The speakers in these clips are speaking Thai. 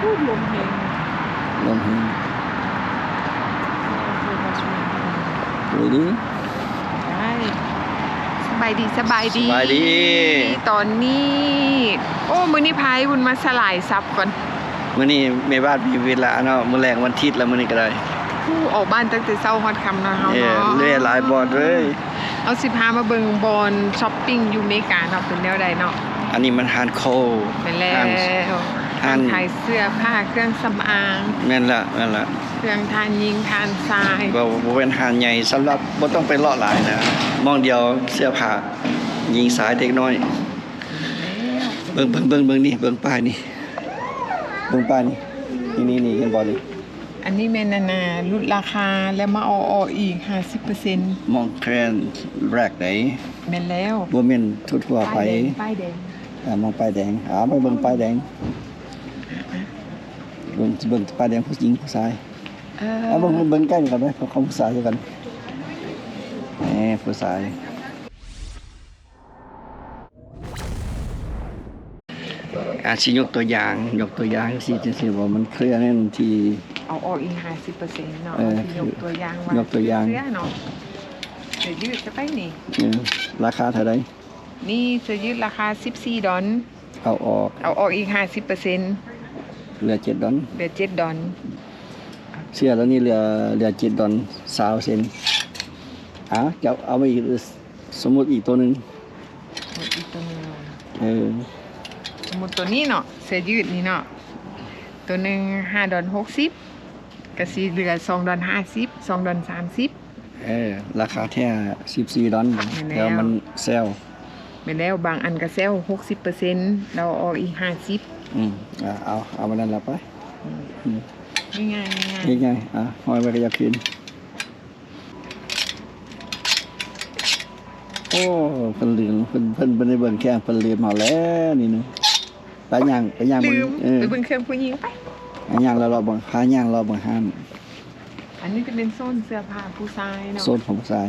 พูดลมเพลงลงหินสวยดีได้สบายดีสบายดีสบายดี ตอนนี้ โอ้มื้อนี้พายบุญมาสลายซับก่อนมื้อนี้แม่บ้านมีเวลาเนาะมื้อแรงวันอาทิตย์แล้วมื้อนี้ก็ได้ผู้ออกบ้านตั้งแต่เช้าฮอดค่ำเนาะเฮาเออเนาะเล่หลายบอลเลยเอาสิพามาเบิ่งบอลช้อปปิ้งอยู่อเมริกาเนาะเป็นแนวใดเนาะอันนี้มันฮานโคเป็นแล้ว ห้างห้างขายเสื้อผ้าเครื่องสำอางแม่นละแม่นละเครื่องทานยิงทานทรายบ่บ่เป็นหานใหญ่สำหรับบ่ต้องไปเลาะหลายนะมองเดียวเสื้อผ้ายิงสายเด็กน้อย เบิ่งเบิ่งเบิ่งเบิ่งนี่เบิ่งป้ายนี่เบิ่งป้ายนี่นี่นี่นี่เห็นบ่นี่อันนี้แม่นานาลดราคาแล้วมาเอาออกอีก50%มองเทรนด์แรกไหนแม่นแล้วบ่แม่นทั่วๆไปป้ายแดงป้ายแดงอ่ามองป้ายแดงอ่าไปเบิ่งป้ายแดง เบิ่งเบิ่งป้ายแดงผู้หญิงผู้ชายเออเอาเบิ่งเบิ่งใกล้กันไหมเขาเขาผู้ชายด้วยกันแหมผู้ชายอาชิยกตัวอย่างยกตัวอย่างสิจังซี่ว่ามันเคลียร์แน่นที่เอาออกอีก50%เนาะเออที่ยกตัวอย่างว่ายกตัวอย่าง เสื้อเนาะเสื้อยืดจะไปนี่ เออราคาเท่าใดนี่เสื้อยืดราคา14ดอลเอาออก เอาออกอีก50%เหลือ7ดอลเหลือ7ดอลเสื้อแล้วนี่เหลือเหลือ7ดอล20เซนอะจะเอามาอีกสมมุติอีกตัวหนึงหมดอีกตัวหนึงเออสมมุติตัวนี้เนาะเสื้อยืดนี่เนาะตัวหนึง5ดอล60ก็สิเหลือ2ดอล50 2ดอล30เออราคาแค่14ดอลเห็นแล้วแล้วมันเซลแม่นแล้วบางอันก็เซล60%เราเอาออกอีก50 อืมอะเอาเอามานั่นละไปง่ายๆง่ายนี่ไงอะห้อยไว้ก็อยากคืนโอ้เพิ่นลืมเพิ่นเพิ่นเพิ่นได้เบิ่งแข้งเพิ่นลืมเอาแล้วนี่นึงไปย่างไปย่างๆเบิ่งลืมเออไปเบิ่งเครื่องผู้หญิงไป ไปย่างแล้วเราเบิ่งพาย่างเราเบิ่งห้ามอันนี้จะเป็นโซนเสื้อผ้าผู้ชายเนาะ โซนของผู้ชาย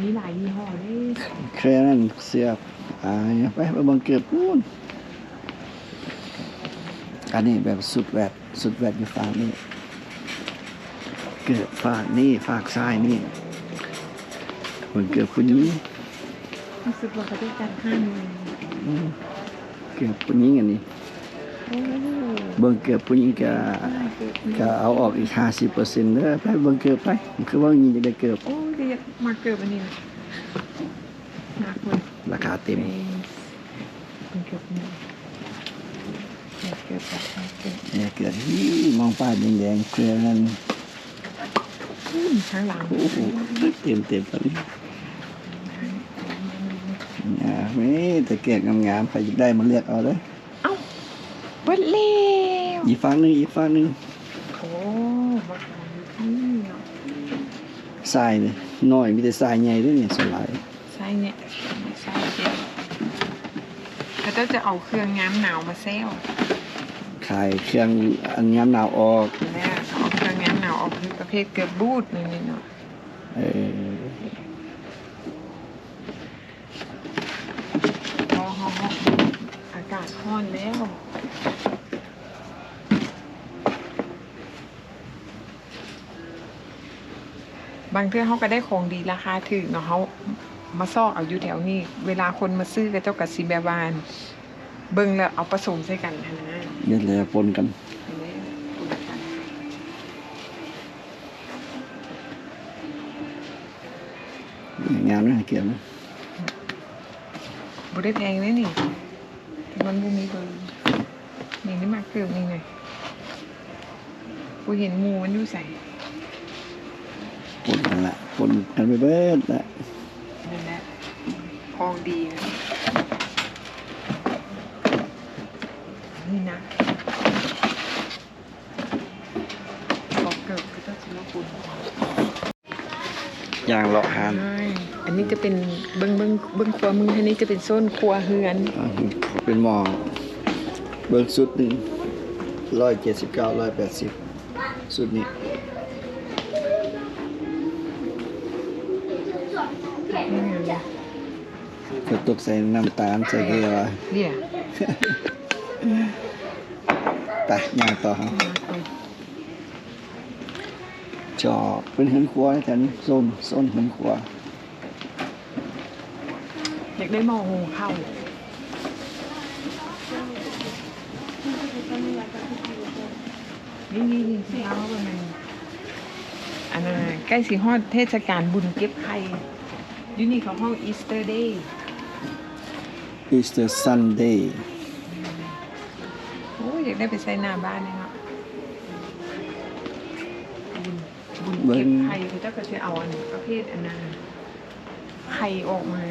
มีหลายยี่ห้อเลยแค่นั้นเสื้ออ่าไปไปเบิ่งเกือบพูน อันนี้แบบสุดแวดสุดแวดอยู่ฝั่งนี้ เกือบฝากนี่ฝากซ้ายนี่เบิ่งเกือบผู้หญิงรู้สึกว่าเขาจะจัดให้เลยอืมเกือบผู้หญิงอันนี้โอ้เบิ่งเกือบผู้หญิงก็เกิดก็เอาออกอีกห้าสิบเปอร์เซ็นต์เด้อไปเบิ่งเกือบไปคือว่ายิงจะได้เกือบโอ้ยจะอยากมาเกิดอันนี้นะหนักเลยราคาเต็มเป็นเกิดนี่อยากเกิดแบบเกิด เนี่ยเกือบที่มองป้ายแดงๆเคลียร์นั่นอืมข้างหลังโอ้โหเต็มเต็มๆตอนนี้อ่าไม่แต่เกียกงามๆใครอยากได้มาเลือกเอาเลยเอ้าเบิดเร็วอีกฝั่งหนึงอีกฝั่งหนึงโอ้มาขายอยู่ที่นี่เนาะทรายเนี่ยน้อยมีแต่ทรายใหญ่ด้วยเนี่ยสลายใช่เนี่ยใช่เจ๊เขาจะจะเอาเครื่องง้ำหนาวมาเซล ขายเครื่องอันงามหนาวออกเนี่ยเอาเครื่องง้ำหนาวออกคือประเภทเกือบบูดนี่นี่เนาะเออพอห้องอากาศร้อนแล้วบางเทื่อเขาก็ได้ของดีราคาถึกเนาะเขามาซอกเอาอยู่แถวนี้ เวลาคนมาซื้อก็เจ้ากับซีแบบวาน เบิ่งแล้วเอาผสมใส่กันนะ นะเดี๋ยวเลยปนกันเห็นไหมปนกันงามนะเกี่ยวนะบ่ได้แพงเลยนี่แต่มันบ่มีเบอร์นี่นี่มากเกิบนี่ไงกูเห็นหมูมันอยู่ใส่ปนกันละปนกันไปเบิดละนี่แหละพองดีนะนี่นะบอกเกิบก็ต้องชิมว่าคุณ ย่างเลาะหานใช่อันนี้จะเป็นเบิ้งเบิ้งเบิ้งครัวมืออันนี้จะเป็นโซนครัวเฮือนอ่าเป็นหมอเบิกสุดหนึ่งร้อยเจ็ดสิบเก้าร้อยแปดสิบสุดนี้นี่ไงก็ตกใส่น้ำตาลใส่เกลือเนี่ยย่างต่อครับ จอเป็นหินครัวนะแต่นี่โซนโซนหินครัวอยากได้หม้อหุงข้าวนี่นี่นี่ที่เอาเป็นไงอันนั้นน่ะใกล้สิฮอดเทศกาลบุญเก็บไข่อยูนี่เขาห้องอีสเตอร์เดย์ Easter Sunday โอ้ยอยากได้ไปใส่หน้าบ้านเลยเนาะ บุญเบิ่เก็งบไข่เขาเจ้าก็จะเอาอันประเภทอันนั้นไข่ออกมา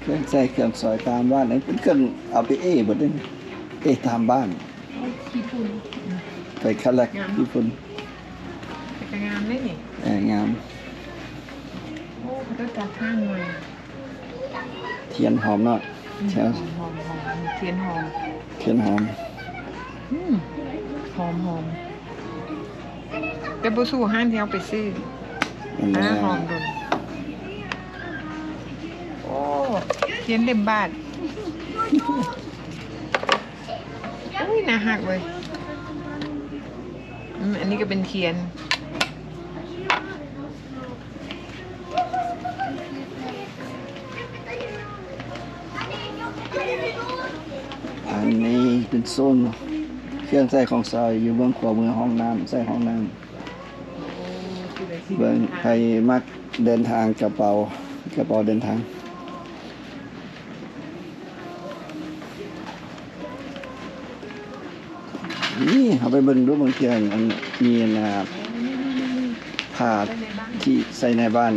เครื่องใส่เครื่องซอยตามบ้านนั้นเป็นเครื่องเอาไปเอ้บดเลยเอ้ตามบ้านขี้ฝุ่นไปคัดแลกญี่ปุ่นแต่ก็งามได้นี่เอองามโอ้เขาต้องจัดท่านมาเทียนหอมเนาะใช่หอมหอมหอมเทียนหอม เทียนหอมอืม หอมหอมแต่บุสู้ห้านที่เอาไปซื้ออันอันนี้นั้นหอมโดนโอ้เทียนเล่มบาทอุ้ยน่าหักเลยอืมอันนี้ก็เป็นเทียนอันนี้เป็นโซน เครื่องใส่ของซอยอยู่เบื้องขวามือห้องน้ำใส่ห้องน้ำเบื้องใครมักเดินทางกระเป๋ากระเป๋าเดินทางนี่เอาไปเบิ่งดูบางเทียนอันมีนะผ้าที่ใส่ในบ้าน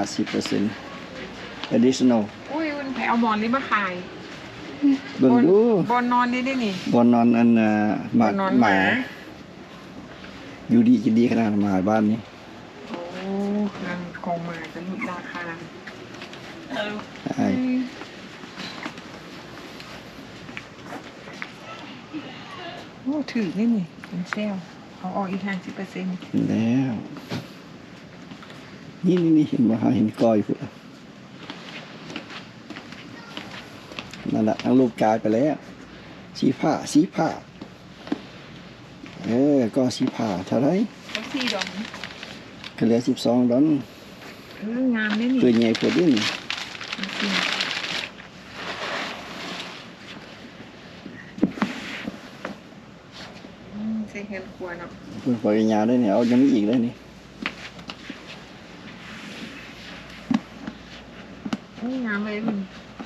50% additional อุ้ยมันไปเอาหมอนนี้มาขาย เบิ่งดูบอนนอนนี่ได้นี่บอนนอนอันน่ะหมาบอนนอนหหมามาอยู่ดีกินดีขนาดหมาบ้านนี้โอ้นางของหมาจะลดราคาใช่โอ้ถือนี่นี่เป็นเซลเขาออกอีกห้าสิบเปอร์เซ็นต์เห็นแล้ว นี่นี่นี่เห็นบ่ฮะเห็นก้อยพุ่นล่ะ นั่นแหละทั้งรูปกายไปแล้วสีผ้าสีผ้าเออก็สีผ้าเท่าไหรแท็กซี่ดอกก็เหลือสิบสองดอนเอองามได้นี่ปืนใหญ่ปวดดิ้นอืมใส่เงินครัวเนาะปืนปล่อยยาวได้เนี่ยเอายังมีอีกได้นี่อืมงามเลยมัน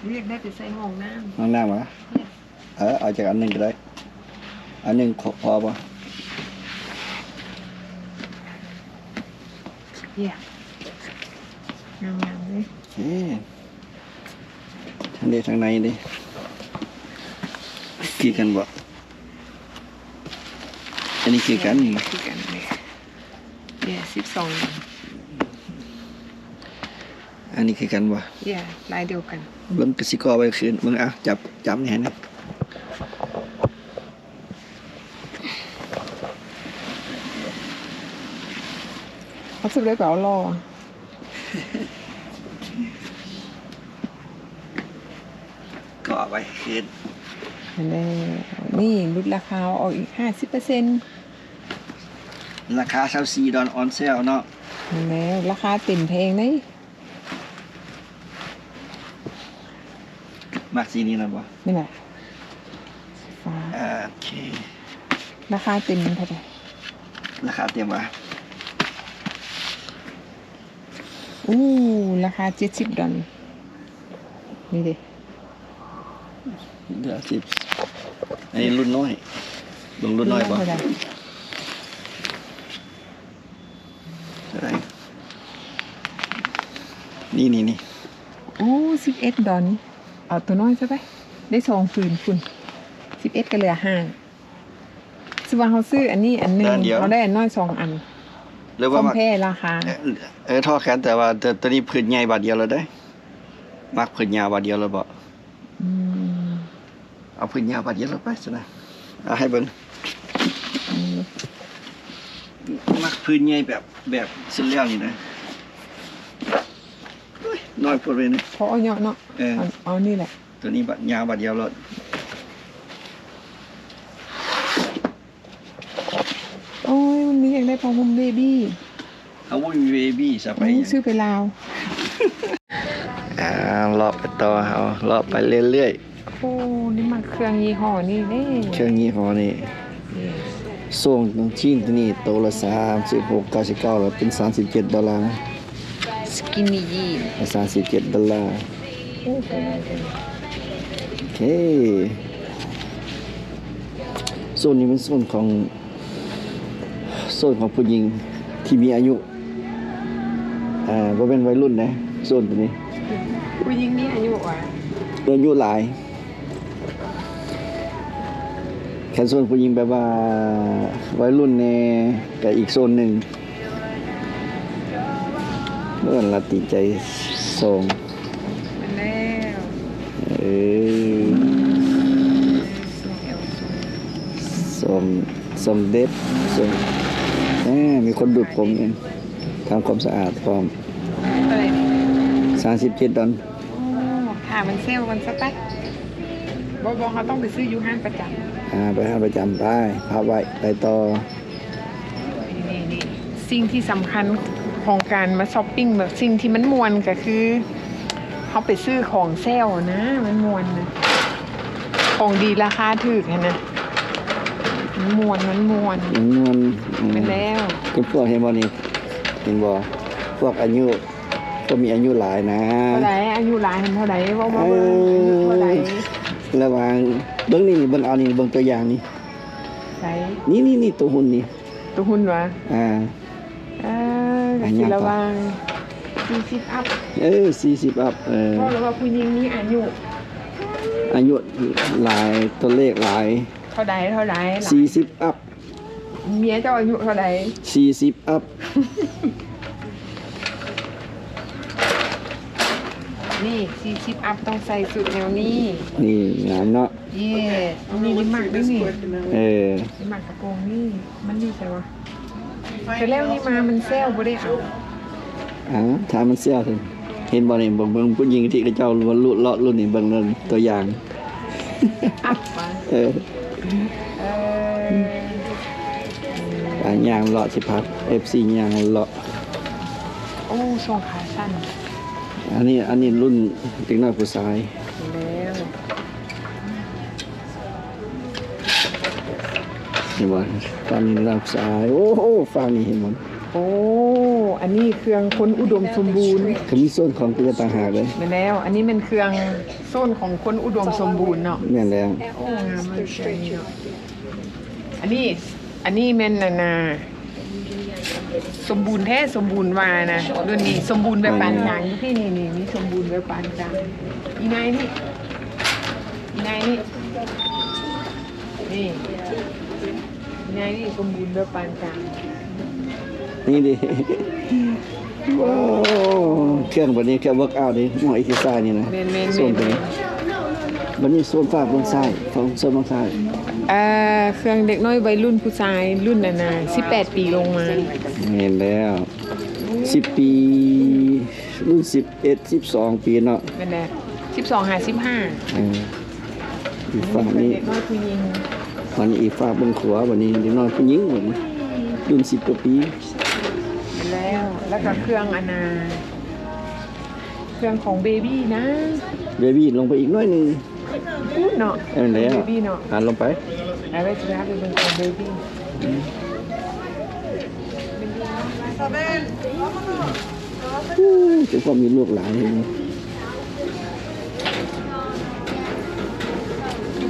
เรียกได้ไปใส่ห้องน้ห้องน้ำวะเออเอาจากอันหนึ่งก็ได้ อันหนึ่งพอพอป่ะำเยี่ยงามงามๆเลยเอ๊ะทางใดทางในดิกี่กันบ่อันนี้คือกันนี่คือกันเลยเยี่ยสิบสอง อันนี้คือกันบ่เยี่ยลายเดียวกันเบิ่งกสิกรไว้คืนเบิ่งอะจับจับนี่ให้นะเขาซื้อได้เปล่ารอก็เอาไว้คืนแล้วนี่ลดราคาออกอีกห้าสิบเปอร์เซ็นต์ราคา24ดอนออนเซลเนาะแล้วราคาเต็มเพลงนี่ มักสีนี้นะบ่นี่แหละฟ้าอ่าโอเค ราคาเต็มเท่าไหร่ราคาเตรียมว่าอู้ราคาเจ็ดสิบดอลนี่ดิเหลือ10อันนี้รุ่นน้อยเบิ่งรุ่นน้อยบ่เท่าไหร่เท่าไหร่นี่นี่นี่อู้สิบเอ็ดดอล เอาตัวน้อยใช่ไหมได้สองฝืนคุณสิบเอ็ดก็เหลือห้าสว่าเขาซื้ออันนี้อันหนึ่งเขาได้อันน้อยสองอันหรือคว่าอมมักเพลราคา เอ่อเออท่อแขนแต่ว่าตัวตัวนี้พื้นใหญ่บาทเดียวเลยได้ มักพื้นยาวบาทเดียวเลยบ่อืมเอาพื้นยาวบาทเดียวเลยไปสินะเอาให้เบิ่งอืมมักพื้นใหญ่แบบแบบเส้นเลี้ยวนี่นะ โอ้ยน้อยพูดไปนะเพราะเอาเนาะเนาะเออเอาเอานี่แหละ ตัวนี้บัดยาวบัดเดียวรถโอ้ยมันมีอยากได้พอมุมเบบี้เอาวุ้ยเบบี้ซะไปโอ้ซื้อไปลาวอ่าเลาะไปต่อเอาเลาะไปเรื่อยโอ้นี่มันเครื่องยี่ห้อนี่เด้ๆเครื่องนี้หอนี่ส่งตรงชิ้นตัวนี้โตวละ36.99แล้วเป็น37ดอลลาร์ สกินนี่ยีน37ดอลลาร์โอ้โหโอเคโซนนี้เป็นโซนของโซนของผู้หญิงที่มีอายุ อ่าบ่เป็นวัยรุ่นนะโซนตัวนี้ ผู้หญิงนี่อายุอะอายุหลายแค่โซนผู้หญิงแบบว่าวัยรุ่นแน่กับอีกโซนหนึ่ง เมื่อวันละติใจส่งมันแล้วเออส่งเอลส่งส่งส่งเด็ดส่งแหมมีคนดูดผมเองทำความสะอาดพร้อมอะไรนี่37ดอลโอ้ค่ะมันเซลล์กันสักแป๊บบอกบอกเขาต้องไปซื้ออยู่ห้างประจำอ่าไปหาประจำไปพาไว้ไปต่อนี่นี่สิ่งที่สำคัญ ของการมาช้อปปิ้งแบบสิ่งที่มันมวนก็คือเขาไปซื้อของเซลล์นะ มันมวนนะของดีราคาถูกอะนะมันมวนมันมวนมันนวลอืมไปแล้วเป็นพวกเห็นบ่นี่เห็นบ่พวกอายุก็มีอายุหลายนะเท่าไหร่อายุหลายเห็นเท่าไหร่ว่ามาเบิ่งอายุเท่าไหร่ระหว่างเบิ่งนี่นี่เบิ่งเอานี่เบิ่งตัวอย่างนี่ใส่นี่นี่นี่ตัวหุ่นนี่ตัวหุ่นวะอ่าเออ ก็สิระวังสี่สิบอัพเออ40อัพเออเพราะว่าผู้หญิงนี้อายุอายุหลายตัวเลขหลาย เท่าไหรเท่าไหร่หลาย40อัพเมียเจ้าอายุเท่าไหร่40อัพนี่สี่สิบอัพต้องใส่สุดแนวนี้ นี่งามเนาะเย่นี่นี่หมักด้วยนี่เออนี่หมักกระโปรงนี่มันดีใช่วะ แต่แล้วนี่มามันเซลบ่ได้เอาอ่าถ้ามันเสียถึงเห็นบ่นี่เบิ่งเบิ่งผู้หญิงที่เขาเจ้ารุ่นเลาะรุ่นนี่เบิ่งนั่นตัวอย่าง อัพมาเออเอออ่ายางเลาะสิพัก FC ยางเลาะ โอ้ทรงขาสั้น อันนี้อันนี้รุ่นเด็กน้อยผู้ชาย นบ่ฟังนี้เด็กน้อยผู้ชายโอ้โหฟังนี่เห็นบ่โอ้ อันนี้เครื่องคนอุดมสมบูรณ์เขามีส่วนของตัวต่างหากเลยไปแล้ว อันนี้เป็นเครื่องโซนของคนอุดมสมบูรณ์เนาะแม่นแล้วโอ้งามมากเลยเนาะอันนี้ อันนี้แม่นนานาสมบูรณ์แท้สมบูรณ์ว่านะรุ่นนี้สมบูรณ์แบบปานกลางอยู่พี่นี่นี่นี่สมบูรณ์แบบปานกลางอีนายนี่อีนายนี่นี่ อีนายนี่สมบูรณ์แบบปานกลางนี่ดิ โอ้เครื่องบัดนี้เครื่องเวิร์กเอาท์ดิหมออีกซ้ายนี่นะเมนเมนเมส่วนนตัวนี้บัดนี้ส่วนฝากบนซ้ายของส่วนบนซ้ายเอ่อเครื่องเด็กน้อยวัยรุ่นผู้ชายรุ่นนานา18ปีลงมาเห็นแล้ว10ปี รุ่น11 12ปีเนาะเป็นไง12หา15เอออีกฝั่งนี้เด็กน้อยผู้หญิง วันนี้อีกฝากบนขวาวันนี้เด็กน้อยผู้หญิงวันนี้รุ่น10กว่าปีเป็นแล้วแล้วก็เครื่องอนา เครื่องของเบบี้นะเบบี้ลงไปอีกหน้อยหนึงพูดเนาะเออแล้วเบบี้เนาะอ่านลงไปเอาไว้จะรับเป็นของเบบี้อู้จะก็มีลูกหลานเห็นไหมอยู่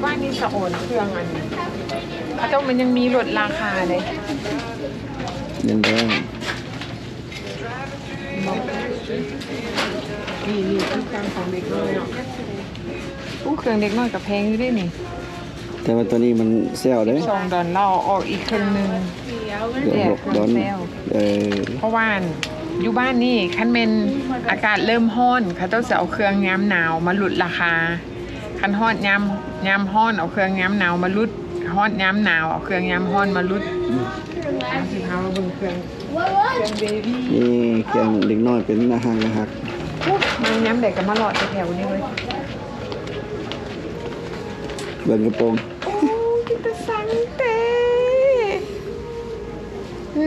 บ้านนี่สะโอนเครื่องอันนี้เขาต้องมันยังมีลดราคาเลยเห็นแล้วนี่นี่คือเครื่องของเด็กน้อยเนาะอู้เครื่องเด็กน้อยกับแพงอยู่ด้วยนี่ แต่ว่าตัวนี้มันเซลเด้สองดอลเราเอาออกอีกครึ่งหนึ่งเดี๋ยวหกดอนแซวเออเพราะว่าอยู่บ้านนี่คันเป็นอากาศเริ่มร้อนเขาต้องจะเอาเครื่องย้ำหนาวมาลดราคา คันฮ้อนย้ำย้ำฮ้อนเอาเครื่องย้ำหนาวมาลดฮ้อนย้ำหนาวเอาเครื่องย้ำฮ้อนมาลดเอาสิพามาเบิ่งเครื่องเครื่องเบบี้นี่เครื่องเด็กน้อยเป็นอาหารนะฮักอุ๊ยมาย้ำเด็กกับมาหลอดแถวๆนี่เลยเบิ่งกระโปรงโอ้กิตาสังเต้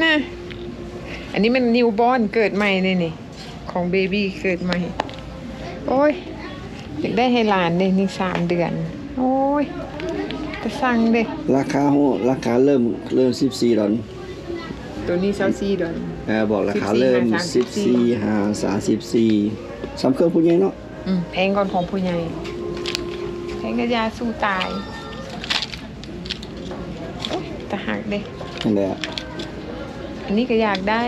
น่ะอันนี้มันนิวบอร์นเกิดใหม่เลยนี่ ของเบบี้เกิดใหม่ โอ้ย อยากได้ให้หลานเลยนี่สามเดือน โอ้ยตะสั่งเด้ราคาโหราคาเริ่มเริ่ม14ดอลตัวนี้เซาซีดอน เออบอกราคาเริ่ม14 5 34สำเครื่องผู้ใหญ่เนาะอืมแพงก่อนของผู้ใหญ่แพงกระยาสู้ตายโอ๊ยตะหักเด้นั่นแหละอันนี้ก็อยากได้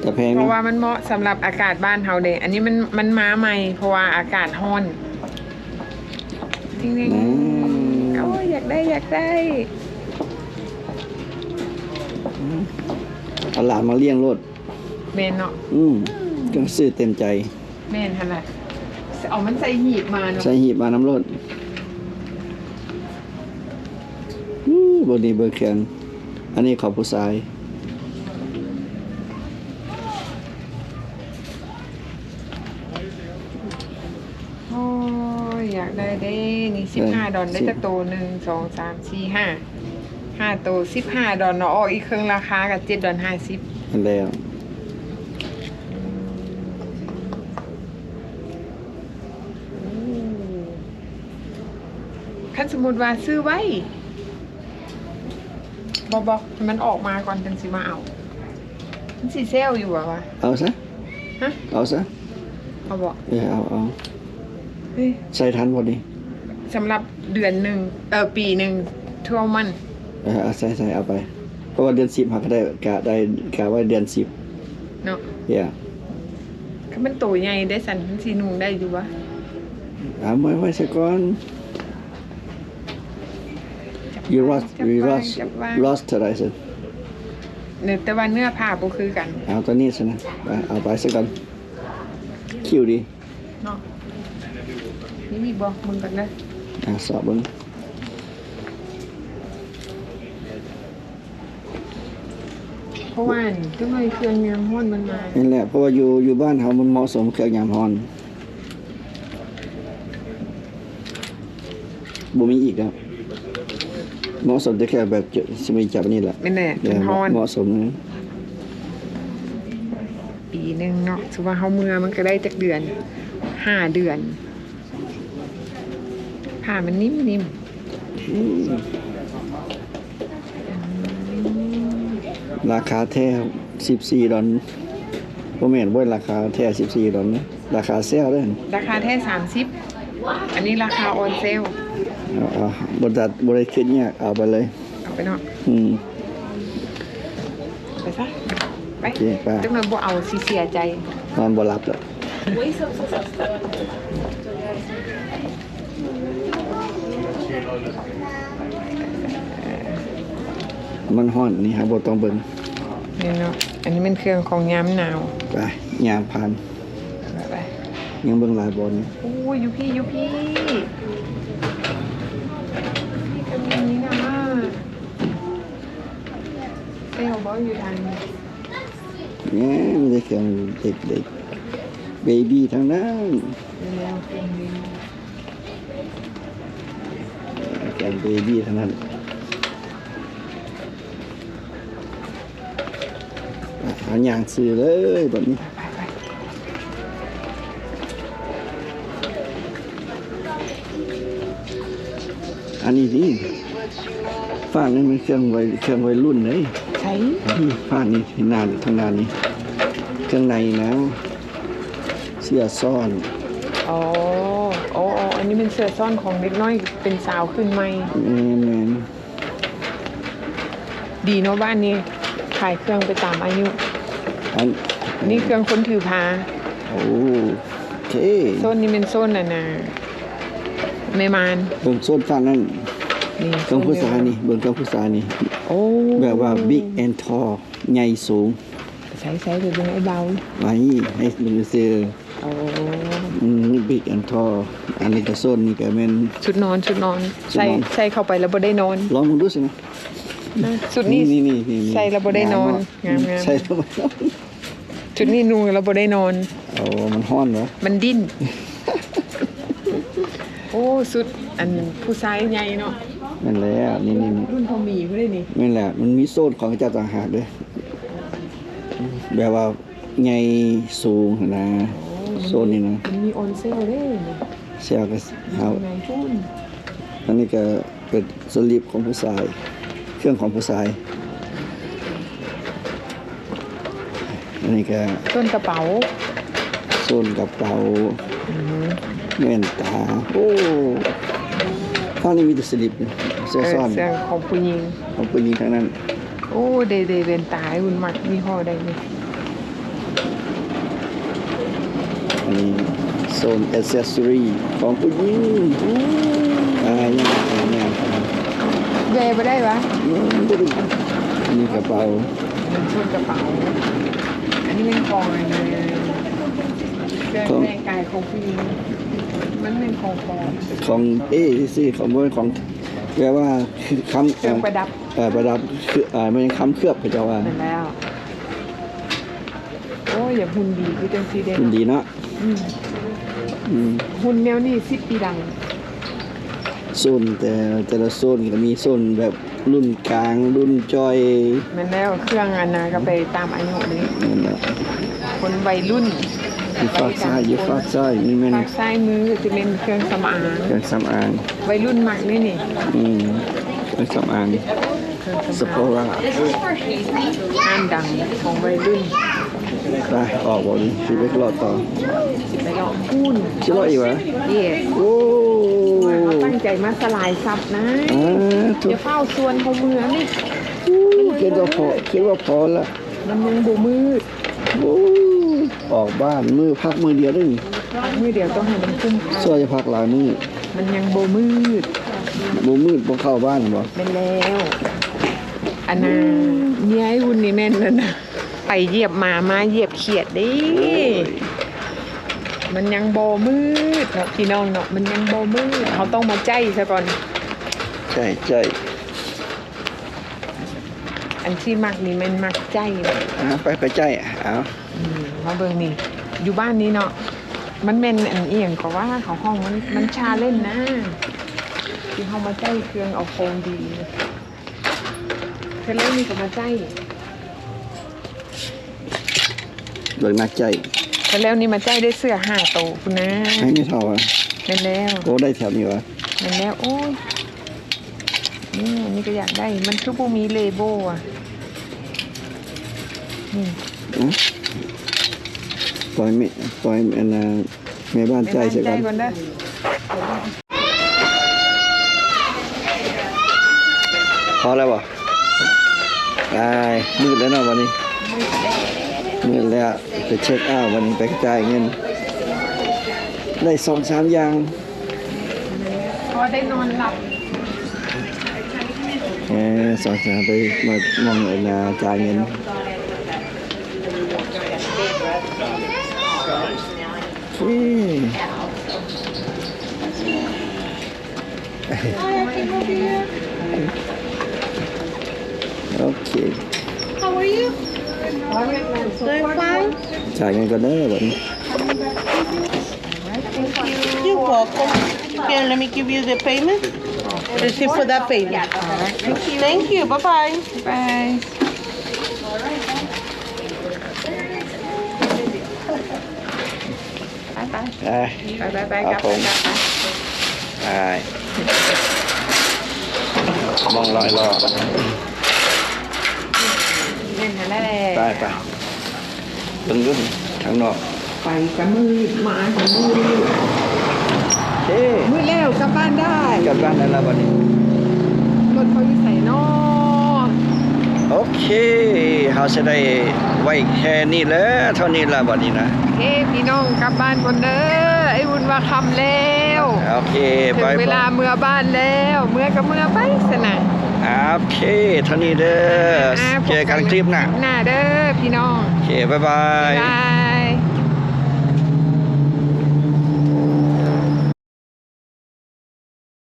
แต่แพงเพเนาะราะว่ามันเหมาะสำหรับอากาศบ้านเฮาเด้อันนี้มันมันมาใหม่ เพราะว่าอากาศร้อนจริงอืมๆโอ้ยอยากได้อยากได้เอาหลานมาเลี้ยงรถแมนเนาะอืมก็ซื้อเต็มใจแมนหั่นล่ะเอามันใส่หีบมาเนาะใส่หีบมาน้ำรถอู้บนนี้เบอร์เครื่องอันนี้ขอบผู้ชาย ยอยากได้เด้นี่สิบห้าดอลได้จะโตหนึ่งสองสามสี่ห้าห้าโตสิบห้าดอลเนาะออกอีกเครื่องราคากับเจ็ดดอลห้าสิบอันแล้วคันสมมติว่าซื้อไว้บอบอกมันออกมาก่อนจังสิมาเอามันสีเซลอยู่อะวะเอาซะ ฮะ เอาซะ เอาบอกเออเอาเอาเฮ้ยใส่ทันพอดีสำหรับเดือนหนึ่งเออปีหนึ่งทั่วมันเออเอาใส่ใส่เอาไป เพราะว่าเดือนสิบหักได้กะได้กะไว้เดือนสิบเนาะเอย่าถ้ามันโตใหญ่ได้สันมันสีนุงได้อยู่วะเอาไว้ไว้ซะก่อน you lost จับ you วาง lost จับวาง lost เท่าไหรสิเนื้อแต่ว่าเนื้อผ้าบ่คือกัน เอาตัวนี้สินะไปเอาไปซะก่อนคิวดีเนาะนี่ มีบอกมึงกันนะอะสอบเบิ่งเพราะว่านี่ก็ไม่เครื่องยางห้อนมันมานี่แหละเพราะว่าอยู่อยู่บ้านเฮามันเหมาะสมเครื่องยามฮ้อนบ่มีอีกแล้วเหมาะสมแต่แค่แบบจะสิมีจับอันนี่แหละไม่แน่เดี๋มัยวนห้อน เหมาะสมนะปีหนึ่งเนาะถือว่าเฮาเมื่อมันก็ได้จากเดือนห้าเดือน ผ้ามันนิ่มนิ่มราคาแท้14ดอลบ่แม่นบ่ราคาแท้14ดอลนะราคาเซลเด้อราคาแท้สามสิบอันนี้ราคาออนเซลเอาเอาบ่ตัดบ่ได้คิดยากเอาไปเลยเอาไปเนาะอืมไปซะไปโอเคไปจังเลยบ่เอาสิเสียใจนอนบ่หลับแล้ว มันฮ้อนนี่ฮะบ่ต้องเบิ่งนี่เนาะอันนี้เป็นเครื่องของย้ำหนาวไปยามผ่านไปยังเบิ่งหลายบอลโอ้ยยูพี่ยูพี่พี่ก็มีนี่นะเซลบออยู่ทางนี้เนี่ยมีแต่เครื่องเด็กๆเบบี้ทั้งนั้นเร็วๆเครื่องนี้เครื่องเบบี้ทั้งนั้น หาอย่างซื้อเลยแบบนี้ไปไปอันนี้นี่ฟ้านี่มันเครื่องวัยเครื่องวัยรุ่นเลยใช้นี่ฟ้านี่นานทางนานนี่เครื่องในนะเสื้อซ่อนอ๋ออ๋ออ๋ออันนี้เป็นเสื้อซ่อนของเด็กน้อยเป็นสาวขึ้นใหม่แมนแมนดีเนาะบ้านนี้ขายเครื่องไปตามอายุ อันอันนี้เครื่องคนถือพาโอ้โอเคโซนนี้เป็นโซนน่ะนะแม่มานเบิ่งโซนฟ้านั่นนี่เครื่องผู้ชายนี่เบิ่งเครื่องผู้ชายนี่โอ้แบบว่า big and tall ใหญ่สูงใช้ใช้ไปเป็นไอ้เบาไว้ให้มันซื้อโอ้อืม big and tall อันนี้ก็โซนนี่ก็แม่นชุดนอนชุดนอนชุดนอนใส่ใส่เข้าไปแล้วบ่ได้นอนลองมึงดูสินะ นะชุดนี้นี่นี่นี่นี่ใส่แล้วบ่ได้นอนงามๆ ใส่แล้วบ่ได้นอนชุดนี้นุ่งแล้วบ่ได้นอน โอ้มันฮ้อนเหรอมันดิ้น โอ้สุดอันผู้ชายใหญ่เนาะนั่นแหละนี่นี่รุ่นพอมีผู้ได้นี่นั่นแหละ มันมีโซนของเจ้าต่างหากด้วยแบบว่าไงสูงนะโซนนี้นะมันมีออนเซลเด้นี่เสียก็เอายังไงพุ่นอันนี้ก็เป็นสลิปของผู้ชาย เครื่องของผู้ชายอันนี้ก็ต้นกระเป๋าโซนกระเป๋าแว่นตาโอ้ข้างนี้มีแต่สลิปเนี่ยเสื้อเออซ่อนเสื้อของผู้หญิงของผู้หญิงทั้งนั้น โอ้เดเดเวนตายอุ่นมักมีห่อได้นี่อันนี้โซนอ c เซสซอรีของผู้หญิงอะไรเนี่ยอะไร เนี่ยใหญ่บ่ได้ปะอันนี้กระเป๋ามันต้นกระเป๋า อันนี้เป็นของอะไรเนี่ยเครื่องแต่งกายของผู้หญิงมันเป็นของปลอมของเอ้สิของบนของแปลว่าคือคำเครื่องประดับเอ่อประดับคืออ่ามันเป็นคำเคลือบพระเจ้าว่านั่นแล้ว โอ้ยอย่าหุ่นดีคือจังซีเดนมันดีเนาะอืมอืมหุ่นแนวนี้สิบปีดัง โซนแต่แต่ละโซนก็มีโซนแบบรุ่นกลางรุ่นจอยมันแล้วเครื่องอันนาก็ไปตามอายุเลยนั่นแหละคนวัยรุ่นอยู่ฝากซ้ายอยู่ฝากซ้ายนี่แม่นฝากซ้ายมือจะเป็นเครื่องสำอางเครื่องสำอางวัยรุ่นมักนี่นี่อืมเครื่องสำอางเครื่องสสำโพอางราห้านดังของวัยรุ่นไปออกบอกดิสิไปรอต่อไปลองพูนชิรออีกวะเย่โอ้ เขาตั้งใจมาสลายซับนะอ่าถูเดี๋ยกวเฝ้าส่วนเขาเมืองนี่คิดว่าพอคิดว่าพอละมันยังบูมืดโอ้ออกบ้านมือพักมือเดียวได้นี่มือเดียวต้องให้มันคุ้มค่าซอยจะพักหลายมือมันยังบูมืดบ่มืดบ่เข้าบ้านบ่เป็นแล้วอันน่ะเมียไอ้หุ่นนี่แม่นแล้วนะไปเหยียบหมามาเหยียบเขียดดิ มันยังโบมืดเนาะพี่น้องเนาะมันยังโบมืดเขาต้องมาใจซะก่อนใช่ใช่อันที่มักนี่แมันมักใจเลยอะไปไปใจอะเอาอืมมาเบิ่งนี่อยู่บ้านนี้เนาะมันเป็นอันเอียงก็ว่าเขาห้องมันมันชาเล่นนะที่เขามาใจเครื่องเอาโครงดีเธอเล่นนี่ก็มาใจเบิ่งนักใจ เธอแล้วนี่มาใจได้เสื้อห้าโตวคุณนะให้ไม่เท่าอะนั่นแล้วโอ้ได้แถวนี้วะนั่นแล้วโอ้ยนี่อันนี้ก็อยากได้มันคือบูมีเลโบอะนี่อืมปล่อยแม่ปล่อยอันน่ะแม่บ้านใจเสียใจก่อนก่อนเด้อพอแล้วบ่ได้มืดแล้วเนาะวันนี้ มืดแล้วไปเช็คเอาท์วันนี้ไปกระจายเงิน ได้สองสามอย่างพอได้นอนหลับเออสองสามไปมามองเวลาจ่ายเงินโอเคโอเค How are you? Doing fine? จ่ายเงินก่อนเด้อบัดนี้ You're welcome. Here, let me give you the payment. Receipt for that payment. Thank you. Bye bye. ไปไปไปไนนั่นแหละไปไปเบิ่งรุ่นข้างนอกไปกันมืดมากันมืดเฮ้มืดแล้วกลับบ้านได้กลับบ้านแล้วล่ะบัดนี้รถเขาอยู่ใส่นอโอเคเฮาจะได้ไว้แค่นี้แหล้วเท่านี้ล่ะบัดนี้นะเฮ้พี่น้องกลับบ้านคนเด้อไอ้บุญว่าคำแล้วโอเคถึบางยเวลาบายเมื่อบ้านแล้ว เมื่อก็เมื่อไปสนะ โอเคเท่านี้เด้ออ่าเจอกันคลิปหน้าหน้าเด้อพี่น้องโอเคบ๊ายบายบาย